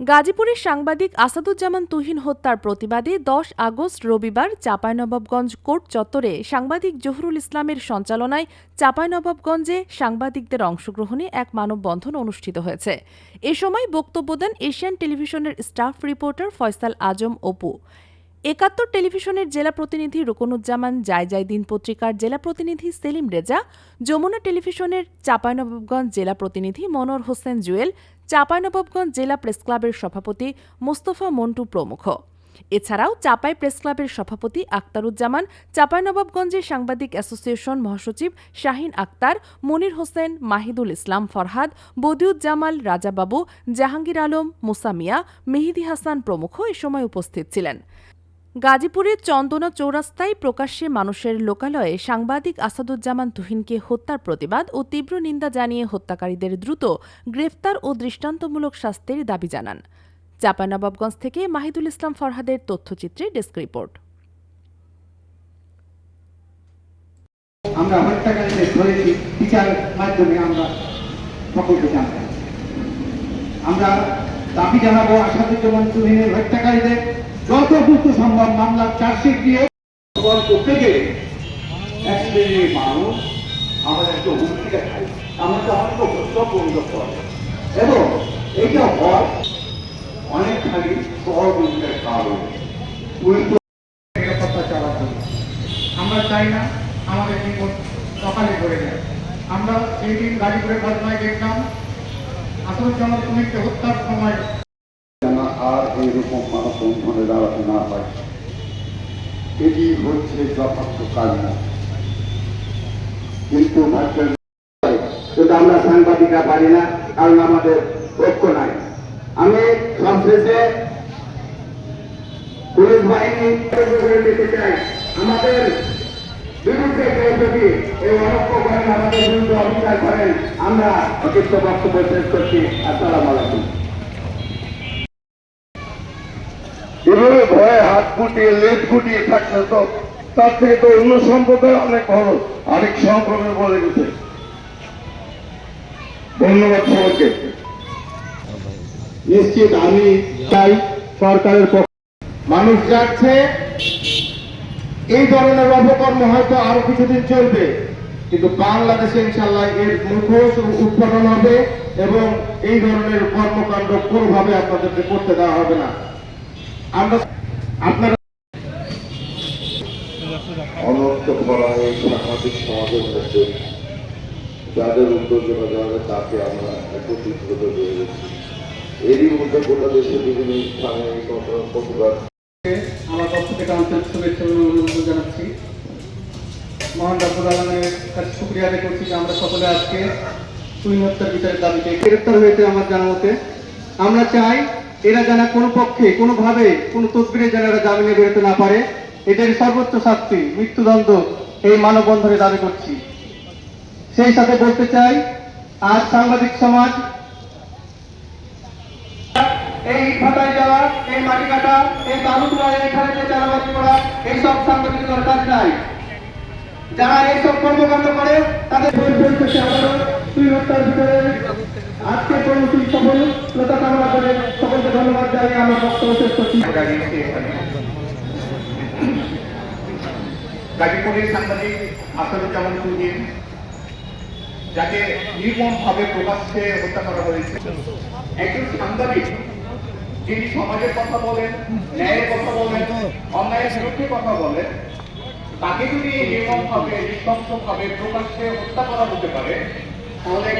গাজীপুরের সাংবাদিক আসাদুজ্জামান তুহিন হত্যার প্রতিবাদে দশ আগস্ট রবিবার চাঁপাইনবাবগঞ্জ কোর্ট চত্বরে সাংবাদিক জহুরুল ইসলামের সঞ্চালনায় চাঁপাইনবাবগঞ্জে সাংবাদিকদের অংশগ্রহণে এক মানববন্ধন অনুষ্ঠিত হয়েছে। এ সময় বক্তব্য দেন এশিয়ান টেলিভিশনের স্টাফ রিপোর্টার ফয়সাল আজম অপু। একাত্তর টেলিভিশনের জেলা প্রতিনিধি রুকনুজ্জামান জায়জাইদিন পত্রিকার জেলা প্রতিনিধি সেলিম রেজা, যমুনা টেলিভিশনের চাঁপাইনবাবগঞ্জ জেলা প্রতিনিধি মনোর হোসেন জুয়েল, চাঁপাইনবাবগঞ্জ জেলা প্রেস ক্লাবের সভাপতি মোস্তফা মন্টু প্রমুখ। এছাড়াও চাপাই প্রেস ক্লাবের সভাপতি আক্তারুজ্জামান চাঁপাইনবাবগঞ্জের সাংবাদিক অ্যাসোসিয়েশন মহাসচিব শাহিন আক্তার মনির হোসেন, মাহিদুল ইসলাম ফরহাদ, বদিউজ্জামাল রাজাবাবু, জাহাঙ্গীর আলম মুসামিয়া মেহিদি হাসান প্রমুখ এ সময় উপস্থিত ছিলেন। গাজীপুরের চন্দনা চৌরাস্তায় প্রকাশ্যে মানুষের লোকালয়ে সাংবাদিক আসাদুজ্জামান তুহিনকে হত্যার প্রতিবাদ ও তীব্র নিন্দা জানিয়ে হত্যাকারীদের দ্রুত গ্রেফতার ও দৃষ্টান্তমূলক শাস্তির দাবি জানান। চাঁপাইনবাবগঞ্জ থেকে মাহিদুল ইসলাম ফরহাদের তথ্যচিত্রে ডেস্ক রিপোর্ট। আমরা হত্যাকারীদের ধরেছি মাধ্যমে আমরা সকলকে আমরা দাবি জানাব আসাদুজ্জামান চৌধুরীর হত্যাকারীদের যত দ্রুত সম্ভব মামলার চার্জশিট দিয়ে করতে গেলে এক শ্রেণির মানুষ আমাদের একটা হুমকি দেখায়। আমরা তো আমাকে সব অনুভব করে এবং এইটা হয় অনেকখানি সহযোগিতার কারণ। নিরাপত্তা আমরা চাই না আমাদের জীবন সকালে যায়। আমরা সেই দিন গাজীপুরের ঘটনায় দেখলাম আসাদুজ্জামান তুমিকে হত্যার সময় আর এইরকম মানববন্ধনে দাঁড়াতে না হয় এটি হচ্ছে যথার্থ কারণ। কিন্তু আমরা সাংবাদিকরা পারি না, কারণ আমাদের পক্ষ নাই। আমি সবশেষে পুলিশ বাহিনী আমাদের বিরুদ্ধে কেউ যদি এই অনক্ষ করেন, আমাদের বিরুদ্ধে অবিচার করেন, আমরা অতিরিক্ত বক্তব্য শেষ করছি। আসসালাম আলাইকুম। এভাবে ভয়ে হাত গুটিয়ে, লেজ গুটিয়ে থাকলে তো তার থেকে তো অন্য সম্প্রদায় অনেক বড় আরেক সম্প্রদায় বলে গেছে ধন্যবাদ সবাইকে। নিশ্চিত আমি চাই সরকারের পক্ষ মানুষ যাচ্ছে এই ধরনের অপকর্ম হয়তো আরও কিছুদিন চলবে, কিন্তু বাংলাদেশে ইনশাল্লাহ এর মুখোশ উৎপাদন হবে এবং এই ধরনের কর্মকাণ্ড কোনোভাবে আপনাদেরকে করতে দেওয়া হবে না। আমরা আপনারা অনন্ত করা এই সামাজিক সমাজের মধ্যে যাদের উদ্যোগেরা যাবে তাকে আমরা একত্রিত দিয়ে গেছি। এরই মধ্যে গোটা দেশে বিভিন্ন স্থানে প্রতিবাদ আমার পক্ষ থেকে আন্তরিক শুভেচ্ছা ও অভিনন্দন জানাচ্ছি। মহান রাব্বুল আলমের কাছে শুক্রিয়া আদায় করছি যে আমরা সকলে আজকে তুহিন হত্যার বিচারের দাবিতে গ্রেপ্তার হয়েছে আমার জানা মতে আমরা চাই এরা যেন কোনো পক্ষে, কোনোভাবে কোনো তদবিরে যেন এরা জামিনে বেরোতে না পারে, এদের সর্বোচ্চ শাস্তি, মৃত্যুদণ্ড এই মানববন্ধনে দাবি করছি। সেই সাথে বলতে চাই, আজ সাংবাদিক সমাজ, এই ভাটায় যাওয়া, এই মাটি কাটা, এই বালু এখানে যে চালাবাজি করা এইসব সাংবাদিকতার কাজ নাই। যারা কর্মকাণ্ড করে, তাদের হত্যার ভিতরে তুহিন যাকে নির্মমভাবে প্রকাশ্যে হত্যা করা হয়েছে একজন সাংবাদিক যিনি সমাজের কথা বলেন ন্যায়ের কথা বলেন অন্যায়ের বিরুদ্ধে কথা বলেন তাকে যদি নির্মমভাবে নৃশংসভাবে প্রকাশ্যে হত্যা করা হতে পারে, তাহলে